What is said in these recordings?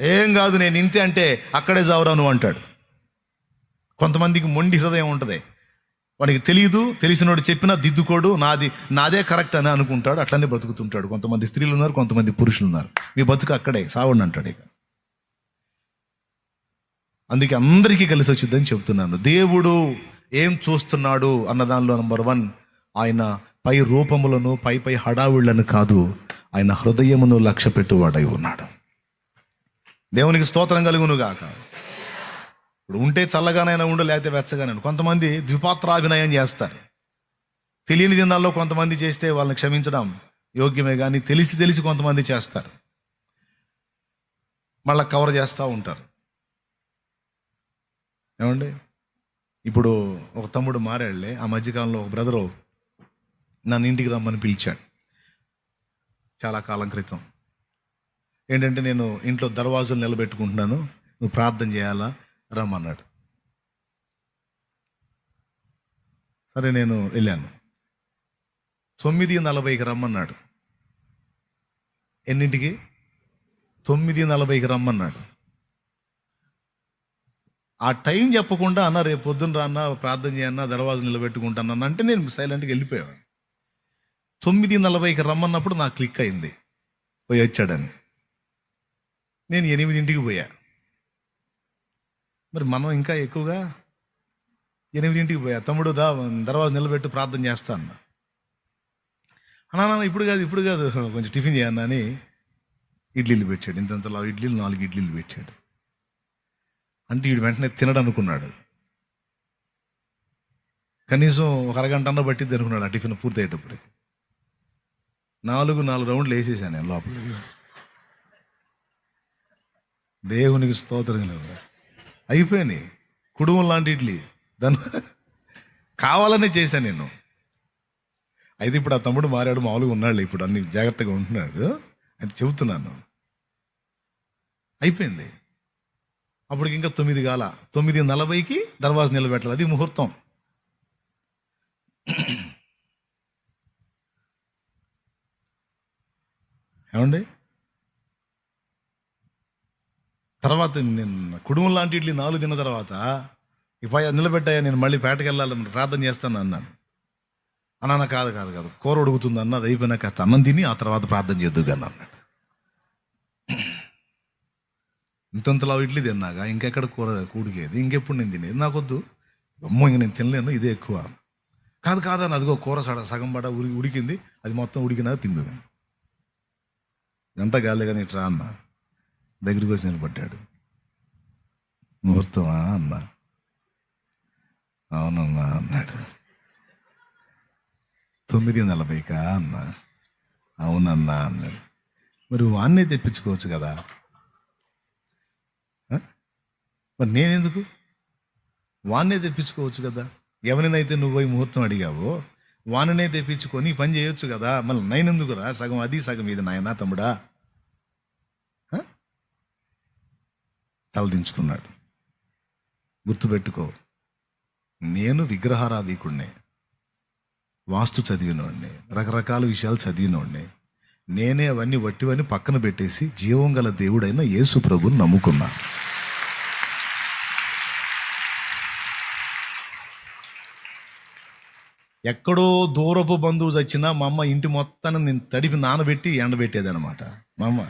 ఏం కాదు నేను ఇంతే అంటే అక్కడే జావురా నువ్వు అంటాడు. కొంతమందికి మొండి హృదయం ఉంటుంది. వాడికి తెలియదు తెలిసినోడు చెప్పినా దిద్దుకోడు నాది నాదే కరెక్ట్ అని అనుకుంటాడు అట్లనే బతుకుతుంటాడు. కొంతమంది స్త్రీలు ఉన్నారు కొంతమంది పురుషులు ఉన్నారు. మీ బతుకు అక్కడే సావండి అంటాడు ఇక. అందుకే అందరికీ కలిసి వచ్చిందని చెప్తున్నాను దేవుడు ఏం చూస్తున్నాడు అన్న దానిలో నంబర్ వన్ ఆయన పై రూపములను పై పై హడావుళ్ళను కాదు ఆయన హృదయమును లక్ష్య పెట్టువాడై ఉన్నాడు. దేవునికి స్తోత్రం కలుగును గాక ఇప్పుడు ఉంటే చల్లగానైనా ఉండు లేకపోతే వెచ్చగానే కొంతమంది ద్విపాత్రాభినయం చేస్తారు. తెలియని దినాల్లో కొంతమంది చేస్తే వాళ్ళని క్షమించడం యోగ్యమే కానీ తెలిసి తెలిసి కొంతమంది చేస్తారు. మళ్ళీ కవర్ చేస్తూ ఉంటారు. ఏమండి? ఇప్పుడు ఒక తమ్ముడు మారాడులే. ఆ మధ్యకాలంలో ఒక బ్రదరు నన్ను ఇంటికి రమ్మని పిలిచాడు. చాలా కాలం క్రితం. ఏంటంటే నేను ఇంట్లో దర్వాజులు నిలబెట్టుకుంటున్నాను. నువ్వు ప్రార్థన చేయాలా? రమ్మన్నాడు. సరే నేను వెళ్ళాను. తొమ్మిది నలభైకి రమ్మన్నాడు. ఎన్నింటికి? తొమ్మిది నలభైకి రమ్మన్నాడు. ఆ టైం చెప్పకుండా అన్న రేపు పొద్దున్న రాన్న ప్రార్థన చేయన్న దర్వాజు నిలబెట్టుకుంటాను అంటే నేను సైలెంట్గా వెళ్ళిపోయాను తొమ్మిది నలభైకి రమ్మన్నప్పుడు నాకు క్లిక్ అయింది. పోయి వచ్చాడని. నేను ఎనిమిదింటికి పోయా. మరి మనం ఇంకా ఎక్కువగా ఎనిమిదింటికి పోయా. తమ్ముడు దా దర్వాజు నిలబెట్టి ప్రార్థన చేస్తా అన్నా. నాన్న ఇప్పుడు కాదు ఇప్పుడు కాదు. కొంచెం టిఫిన్ చేయన్నా అని ఇడ్లీలు పెట్టాడు. ఇంతంతలా ఇడ్లీలు నాలుగు ఇడ్లీలు పెట్టాడు. అంటే వీడు వెంటనే తినడు అనుకున్నాడు కనీసం ఒక అరగంట అన్న పట్టిద్ది అనుకున్నాడు ఆ టిఫిన్ పూర్తయ్యేటప్పటికి. నాలుగు నాలుగు రౌండ్లు వేసేసాను నేను లోపలికి. దేవునికి స్తోత్రం అయిపోయినాయి. కుటుంబం లాంటి ఇడ్లీ. దాని కావాలనే చేశాను నేను. అయితే ఇప్పుడు ఆ తమ్ముడు మారాడు మామూలుగా ఉన్నాడు ఇప్పుడు అన్ని జాగ్రత్తగా ఉంటున్నాడు. అని చెబుతున్నాను. అయిపోయింది. అప్పటికి ఇంకా తొమ్మిది కాల. తొమ్మిది నలభైకి దర్వాజ నిలబెట్టాలి. అది ముహూర్తం. ఏమండి? తర్వాత నేను కుటుంబం లాంటి ఇడ్లీ నాలుగు తిన్న తర్వాత ఇక నిలబెట్టాయా నేను మళ్ళీ పేటకి వెళ్ళాలని ప్రార్థన చేస్తాను అన్నాను. అన్న కాదు కాదు కాదు కూర ఉడుకుతుంది అన్న అది అయిపోయినా కాస్త అన్నం తిని ఆ తర్వాత ప్రార్థన చేద్దు కానీ అన్నాడు. ఇంతంతలా ఇడ్లీ తిన్నాగా ఇంకెక్కడ కూర కూడికేది ఇంకెప్పుడు నేను తినేది? నాకొద్దు. అమ్మో ఇంక నేను తినలేను ఇదే ఎక్కువ. కాదు కాదని అదిగో కూర సడ సగం పడ ఉడికి ఉడికింది అది మొత్తం ఉడికినాక తిందు కానీ ఎంత గాలి కానీ ఇట్రా అన్న. దగ్గరికి వచ్చి నిలబడ్డాడు. ముహూర్తమా? అన్న. అవునన్నా అన్నాడు. తొమ్మిది నలభైకా? అన్న. అవునన్నా అన్నాడు. మరి వాన్నే తెప్పించుకోవచ్చు కదా. ఆ? మరి నేనెందుకు? వాన్నే తెప్పించుకోవచ్చు కదా. ఎవరినైతే నువ్వు పోయి ముహూర్తం అడిగావో వాననే తెప్పించుకొని పని చేయొచ్చు కదా. మళ్ళీ నైనెందుకురా? సగం అది సగం ఇది. నాయనా తమ్ముడా ఆ? తలదించుకున్నాడు. గుర్తుపెట్టుకో నేను విగ్రహారాధికుడినే వాస్తు చదివినోడిని రకరకాల విషయాలు చదివినోడిని నేనే అవన్నీ వట్టివని పక్కన పెట్టేసి జీవం గల దేవుడైన యేసు ప్రభుని నమ్ముకున్నా. ఎక్కడో దూరపు బంధువు చచ్చినా మా అమ్మ ఇంటి మొత్తాన్ని నేను తడిపి నానబెట్టి ఎండబెట్టేదనమాట మా అమ్మ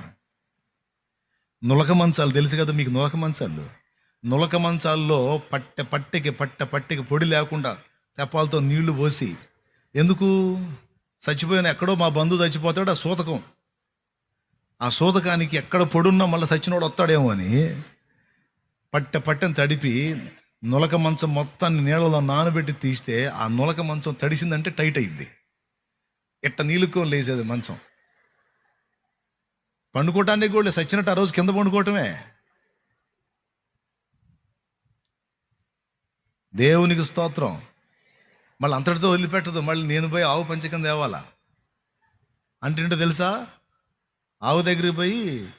నులక మంచాలు తెలుసు కదా మీకు నులక మంచాలు నులక మంచాల్లో పట్టె పట్టెకి పట్టె పట్టెకి పొడి లేకుండా తెప్పాలతో నీళ్ళు పోసి ఎందుకు? చచ్చిపోయిన ఎక్కడో మా బంధువు చచ్చిపోతాడు ఆ సూతకం. ఆ సూతకానికి ఎక్కడ పొడున్నా మళ్ళీ చచ్చినోడు వస్తాడేమో అని పట్టె పట్టెని తడిపి నులక మంచం మొత్తాన్ని నీళ్ళలో నానబెట్టి తీస్తే ఆ నులక మంచం తడిసిందంటే టైట్ అయింది. ఎట్ట నీళ్ళుకో లేసేది మంచం. పండుకోవటానికి కూడా సచ్చినట్టు చచ్చినట్టు ఆ రోజు కింద పండుకోవటమే. దేవునికి స్తోత్రం. మళ్ళీ అంతటితో వదిలిపెట్టదు. మళ్ళీ నేను పోయి ఆవు పంచకం తేవాలా? అంటే ఏంటో తెలుసా? ఆవు దగ్గరికి పోయి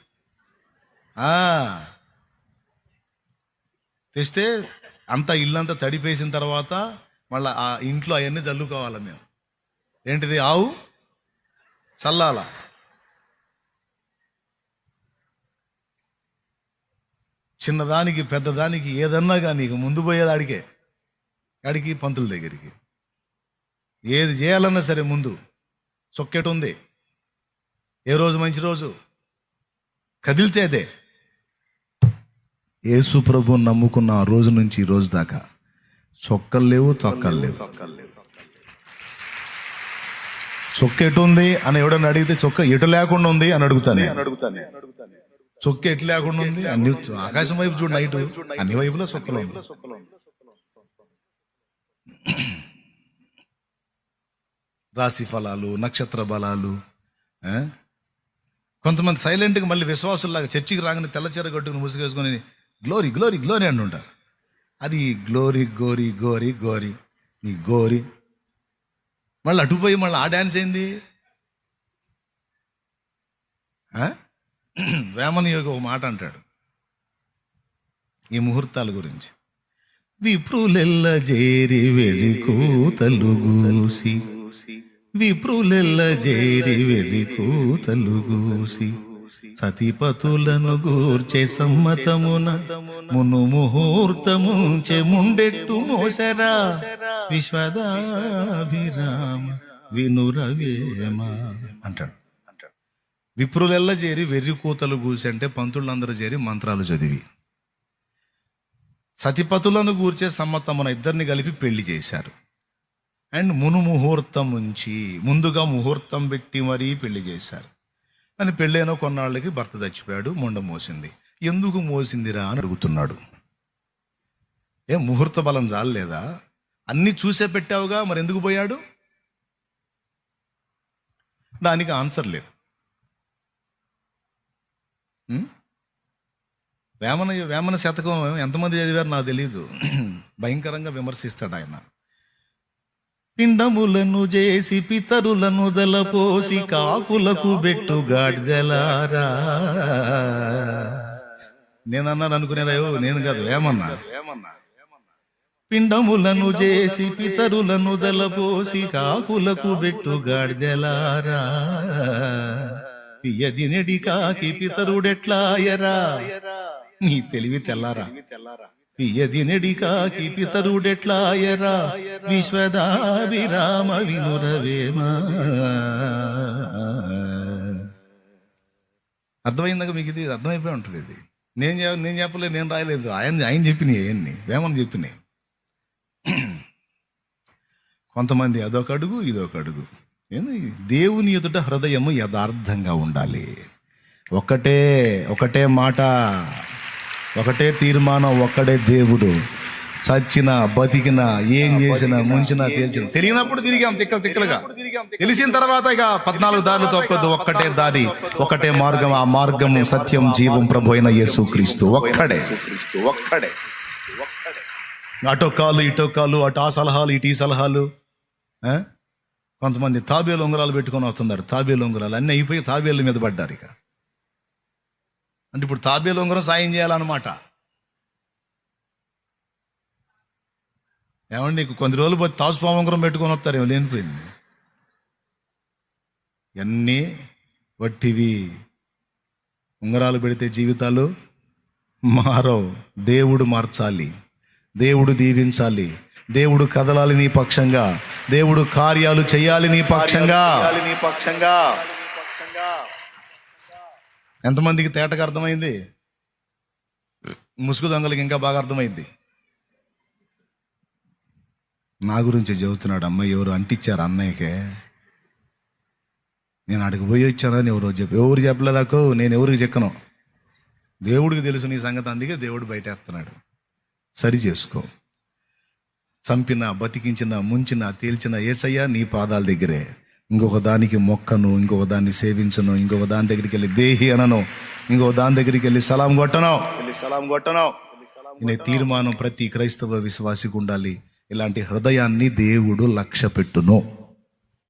తెస్తే అంతా ఇల్లంతా తడిపేసిన తర్వాత మళ్ళీ ఆ ఇంట్లో అవన్నీ చల్లుకోవాలి మేము. ఏంటిది ఆవు? చల్లాల? చిన్నదానికి పెద్దదానికి ఏదన్నా కానీ నీకు ముందు పోయేది అడిగే అడిగి పంతుల దగ్గరికి. ఏది చేయాలన్నా సరే ముందు. చొక్కెటు ఉంది. ఏ రోజు మంచి రోజు? కదిల్చేదే యేసు ప్రభు నమ్ముకున్న ఆ రోజు నుంచి ఈ రోజు దాకా చొక్కలు లేవు చొక్కలు లేవు. చొక్క ఎటు ఉంది అని ఎవడని అడిగితే చొక్క ఎటు లేకుండా ఉంది అని అడుగుతాను నేను. చొక్క ఎటు లేకుండా ఉంది? అన్ని ఆకాశం వైపు చూడు నైట్. అన్ని వైపులో చొక్కలు ఉంది రాశి ఫలాలు నక్షత్ర బలాలు? కొంతమంది సైలెంట్గా మళ్ళీ విశ్వాసుల్లాగా చర్చికి రాగానే తెల్లచీర కట్టుకుని ముసుగేసుకొని గ్లోరీ గ్లోరీ గ్లోరీ అంటుంటారు. అది గ్లోరీ గోరీ గోరీ గోరీ నీ గోరీ. మళ్ళీ అటుపోయి మళ్ళీ ఆ డ్యాన్స్ ఏంది? వేమని యోగి ఒక మాట అంటాడు. ఈ ముహూర్తాల గురించి. విప్రులెల్ల జేరి వెలి కూతలు గూసి. విప్రులెల్ల జేరి వెలి కూతలు గూసి. సతిపతులను గూర్చే సమ్మతమున మును ముహూర్తముంచె ముండెట్టు మోసరా. విశ్వదాభిరామ వినురవేమ అంటాడు. విప్రులెల్ల చేరి వెర్రి కూతలు కూర్చంటే పంతులందరూ చేరి మంత్రాలు చదివి. సతిపతులను గూర్చే సమ్మతమున ఇద్దరిని కలిపి పెళ్ళి చేశారు. అండ్ మును ముహూర్తం ఉంచి ముందుగా ముహూర్తం పెట్టి మరీ పెళ్ళి చేశారు. అని పెళ్ళైన కొన్నాళ్ళకి భర్త చచ్చిపోయాడు మొండ మోసింది. ఎందుకు మోసిందిరా అని అడుగుతున్నాడు. ఏ ముహూర్త బలం చాలలేదా అన్నీ చూసే పెట్టావుగా మరి ఎందుకు పోయాడు? దానికి ఆన్సర్ లేదు. వేమన వేమన శతకం ఎంతమంది చదివారు నాకు తెలియదు భయంకరంగా విమర్శిస్తాడు ఆయన. పిండములను చేసి పితరులను దలపోసి కాకులకు బెట్టు గాడిదలారా. నేనన్నాను అనుకునేరాయో నేను కాదు వేమన్నా. పిండములను చేసి పితరులను దలపోసి కాకులకు బెట్టు గాడిదలారా. పియ్యది కాకి పితరుడెట్లాయరా నీ తెలివి తెల్లారా? పియ్యది కాకి పితరుడెట్లాయరా విశ్వదాభిరామ వినురవేమా? అర్థమైందాక మీకు ఇది? అర్థమైపోయి ఉంటుంది ఇది. నేను నేను చెప్పలేదు నేను రాయలేదు. ఆయన ఆయన చెప్పినాయి అవన్నీ వేమని చెప్పినాయి. కొంతమంది అదొక అడుగు ఇదొక అడుగు. దేవుని ఎదుట హృదయము యథార్థంగా ఉండాలి. ఒకటే ఒకటే మాట ఒకటే తీర్మానం ఒక్కడే దేవుడు. సచ్చిన బతికిన ఏం చేసినా ముంచినా తేల్చిన. తెలియనప్పుడు తిరిగాం తిక్కలు తిక్కలుగా. తెలిసిన తర్వాత ఇక పద్నాలుగు దారులు తొక్కదు ఒక్కటే దారి. ఒకటే మార్గం ఆ మార్గము సత్యం జీవం ప్రభు అయిన యేసు క్రీస్తు. ఒక్కడే. ఒక్కడే. అటో కాలు ఇటో కాలు అటు ఆ సలహాలు ఇటు ఈ సలహాలు? కొంతమంది తాబేలు ఉంగరాలు పెట్టుకొని వస్తున్నారు. తాబేలు ఉంగరాలు అన్నీ అయిపోయి తాబేళ్ళ మీద పడ్డారు ఇక. అంటే ఇప్పుడు తాబేలు ఉంగరం సాయం చేయాలన్నమాట. ఏమండి నీకు కొన్ని రోజులు పోతే తాసుపాము ఉంగరం పెట్టుకొని వస్తారేమో లేనిపోయింది. ఇవన్నీ వట్టివి. ఉంగరాలు పెడితే జీవితాలు మారవు. దేవుడు మార్చాలి. దేవుడు దీవించాలి. దేవుడు కదలాలి నీ పక్షంగా. దేవుడు కార్యాలు చేయాలి నీ పక్షంగా. చేయాలి నీ పక్షంగా. ఎంతమందికి తేటగా అర్థమైంది? ముసుగు దొంగలకి ఇంకా బాగా అర్థమైంది. నా గురించి చెబుతున్నాడు అమ్మాయి ఎవరు అంటించారు అన్నయ్యకే? నేను అడిగి పోయి వచ్చానని ఎవరో చెప్పి ఎవరు చెప్పలేదాకో నేను ఎవరికి చెక్కను దేవుడికి తెలుసు నీ సంగతి అందుకే దేవుడు బయటేస్తున్నాడు. సరి చేసుకో. చంపిన బతికించిన ముంచిన తేల్చిన ఏసయ్య నీ పాదాల దగ్గరే. ఇంకొక దానికి మొక్కను ఇంకొక దాన్ని సేవించను ఇంకొక దాని దగ్గరికి వెళ్ళి దేహి అనను ఇంకొక దాని దగ్గరికి వెళ్ళి సలాం కొట్టను. సలాం కొట్టను అనే తీర్మానం ప్రతి క్రైస్తవ విశ్వాసికి ఉండాలి. ఇలాంటి హృదయాన్ని దేవుడు లక్ష్య పెట్టును